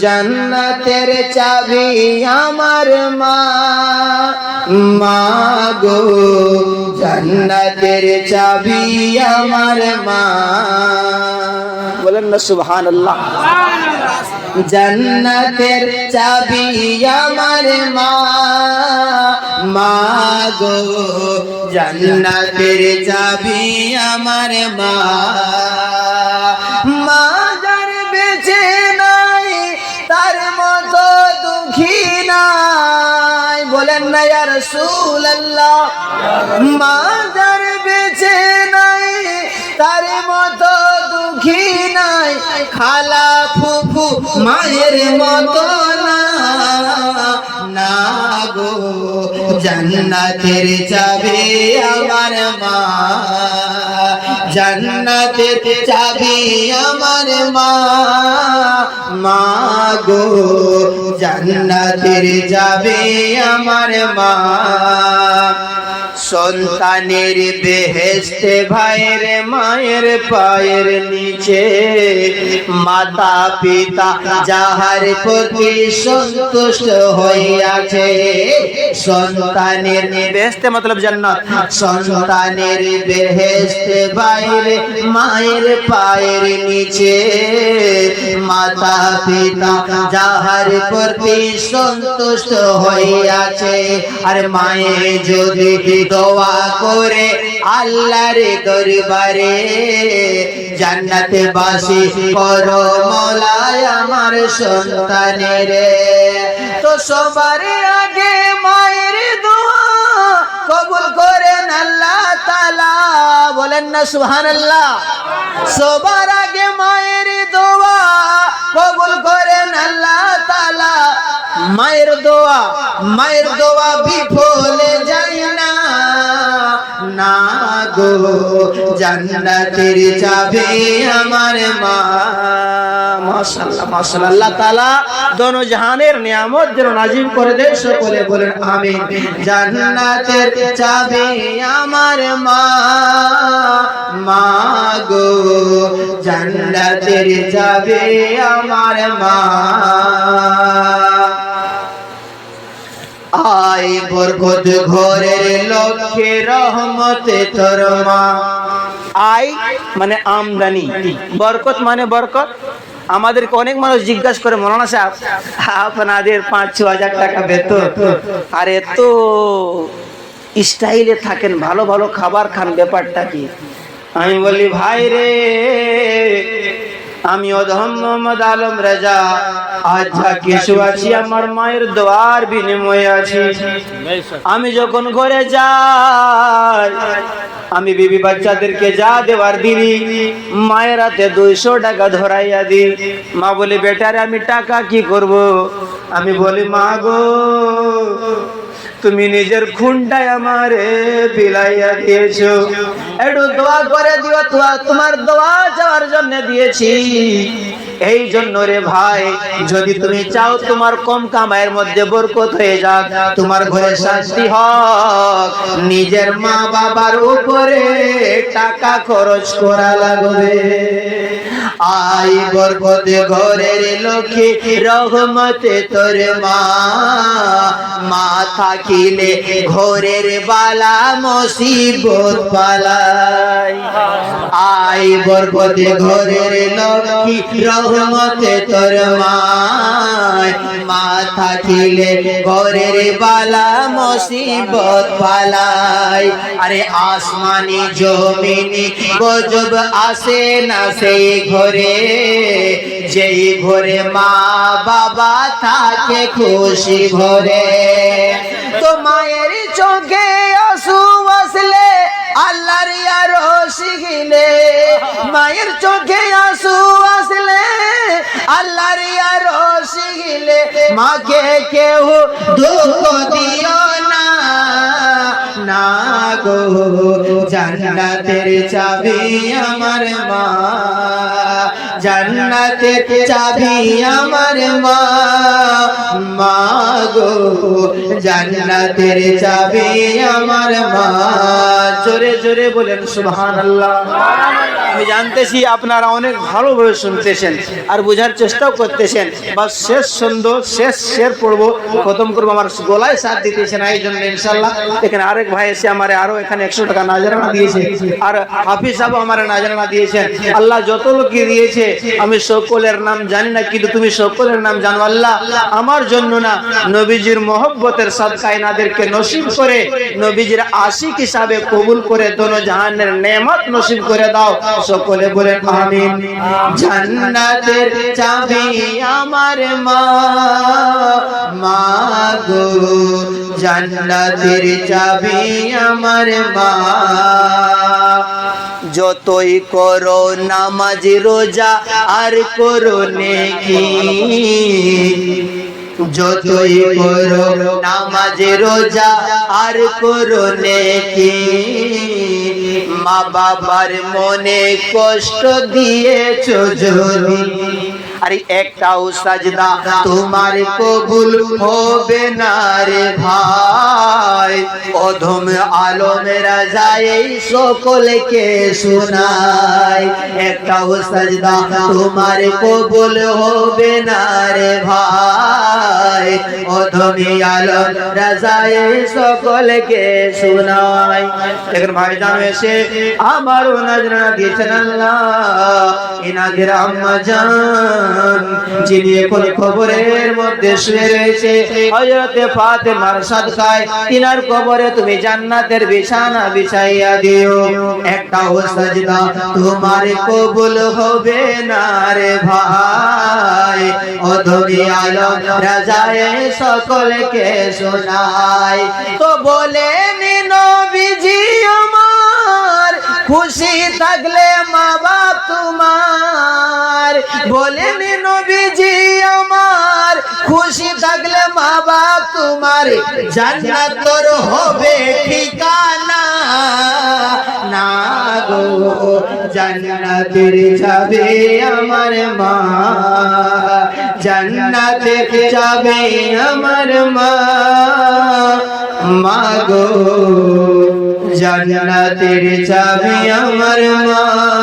জান্নাতের চাবি আমার মা। মা গো জান্নাতের চাবি আমার মা। বলেন না সুবহান আল্লাহ জান্নাতের চাবি আমার মা। মা গো জান্নাতের চাবি আমার মা। মা বলেন না ইয়া রাসূলুল্লাহ। মা যার বেঁচে নাই, তার মতো দুঃখী নাই, খালা ফুফু মায়ের মতো না গো, জান্নাতের চাবি আমার মা। জান্নাতের চাবি আমার মা মা গো জান্নাতের যাবে আমার মা। সন্তানের বেহেস্তে ভাইয়ের মায়ের পায়ের নিচে। মাতা, পিতা যাহার প্রতি সন্তুষ্ট হইয়াছে, সন্তানের বেহেস্তে মতলব জান্নাত। সন্তানের বেহেস্তে বাইরে মায়ের পায়ের নিচে। মাতা, পিতা যাহার প্রতি সন্তুষ্ট হইয়াছে, আর মায়ে যদি দোয়া করে আল্লাহর দরবারে জান্নাতে বাসি করো মলায় আমার সন্তানের। তো সবার আগে মায়ের দোয়া কবুল করেন আল্লাহ তালা বলেন না সুহান আল্লাহ সবার আগে মায়ের দোয়া কবুল করেন আল্লাহ তালা মায়ের দোয়া মায়ের দোয়া বিফলে যায়। না গো, জান্নাতের চাবি আমার মা। মাশাআল্লাহ মাশাআল্লাহ। আল্লাহ তাআলা দোনো জাহানের নিয়ামত যেন নাজিম করে দেয় সকলে বলেন আমিন। জান্নাতের চাবি আমার মা। মা গো, জান্নাতের চাবি আমার মা। আয় বরকত ঘরের লক্ষ্যে রহমতে তোর মা। আয় মানে আমদানি। বরকত মানে বরকত? আমাদেরকে অনেক মানুষ জিজ্ঞাসা করে, মৌলানা সাহেব, আপনাদের পাঁচ ছ হাজার টাকা বেতন, আর এত স্টাইলে থাকেন, ভালো ভালো খাবার খান, ব্যাপারটা কি? আমি বলি, ভাই রে আমি অধম মোহাম্মদ আলম রাজা। আজ কিছু আছি, আমার মায়ের দোয়ার বিনিময়ে আছি। আমি যখন ঘরে যাই, আমি বিবি বাচ্চাদেরকে যা দেওয়ার দিলি মায়ের হাতে দুইশো টাকা ধরাইয়া দি মা বলে, বেটারে, আমি টাকা কি করব? আমি বলি, মা গো তুমি নিজের খুনটাই আমারে বিলাইয়া দিয়েছ। একটু দোয়া করে দিও তোয়া তোমার দোয়া যাওয়ার জন্য দিয়েছি। এই জন্য রে ভাই, যদি তুমি চাও তোমার কম কামাইয়ের মধ্যে বরকত হয়ে যাক, তোমার ঘরে শান্তি হোক। নিজের মা বাবার উপরে টাকা খরচ করা লাগবে। আই বরকতে ঘরের লক্ষ্মী, রহমতে তোর মা। মা থাকিলে ঘরের বালা, মুসিবত পালাই আই বরকতে ঘরের লক্ষ্মী, রহমতে তোর মা মা। থাকিলে ঘরের বালা, মুসিবত পালাই আরে আসমানি জমিনি গজব আসে না সেই ঘরে। যেই ঘরে মা বাবা থাকে খুশি ভরে তো মায়ের চোখে আসু আসলে আল্লাহর আর শিখিলে মায়ের চোখে আসু আসলে শিখিলে মাকে কেউ দুঃখ দিও না। না গো, জান্নাতের চাবি আমার মা। জান্নাতের চাবি আমার মা। মা গো, জান্নাতের চাবি আমার মা। জোরে জোরে বলেন সুবহানাল্লাহ সুবহানাল্লাহ। আমি জানতেছি আপনারা অনেক ভালোভাবে শুনতেছেন আর বোঝার চেষ্টাও করতেছেন। বা শেষ সুন্দর শেষ শের পড়ব খতম করব। আমার গলায় সাথ দিতেছেন এই জন্য ইনশাল্লাহ এখানে আরেক ভাই এসে আমার আরও এখানে একশো টাকা নাজরানা দিয়েছে। আর হাফিজ সাহেব আমার নাজরানা দিয়েছেন। আল্লাহ যত লোককে দিয়েছে, আমি সকলের নাম জানি না, কিন্তু তুমি সকলের নাম জানো। আল্লাহ আমার জন্য না, নবীজির মহব্বতের সদকা এনাদেরকে নসিব করে, নবীজির আশিক হিসাবে কবুল করে, দোনো জাহানের নেমত নসিব করে দাও। সকলে বলেন আমিন। জান্নাতের চাবি আমার মা। মা গো, জান্নাতের চাবি আমার মা। যতই করো নামাজ, রোজা আর করো নেকি। যতই করো নামাজ, রোজা আর করো নেকি। মা বাবার মনে কষ্ট দিয়েছ যদি। আরে একটাও সাজদা তোমার কবুল হবে না রে ভাই। অধম আলমেরা যায় সকলকে শোনায়। একটাও সাজদা তোমার কবুল হবে না রে ভাই। অধমি আলম রাজায় সকলকে শোনায়। দেখেন ভাই, জানো এসে আমারও নজরানা দিয়েছেন আল্লাহ। ইনাদের আম্মা জান যিনি এখন মধ্যে শুয়ে রয়েছে, হযরতে ফাতেমার সাদকায়, তিনার কবরে তুমি জান্নাতের বিছানা বিছাইয়া দিও। একটা সাজদা তোমার কবুল হবে না রে ভাই। অধমি আলম রাজায় সকলকে শোনায়। তো বলে নবীজি আমার, খুশি থাকলে বলেন নবীজি, আমার খুশি থাকলে মা বাপ তোমার জান্নাত তোর হবে ঠিকানা। না গো, জান্নাতের যাবে আমার মা। জান্নাতের যাবে আমার মা। মা গো, জান্নাতের মা আমার মা।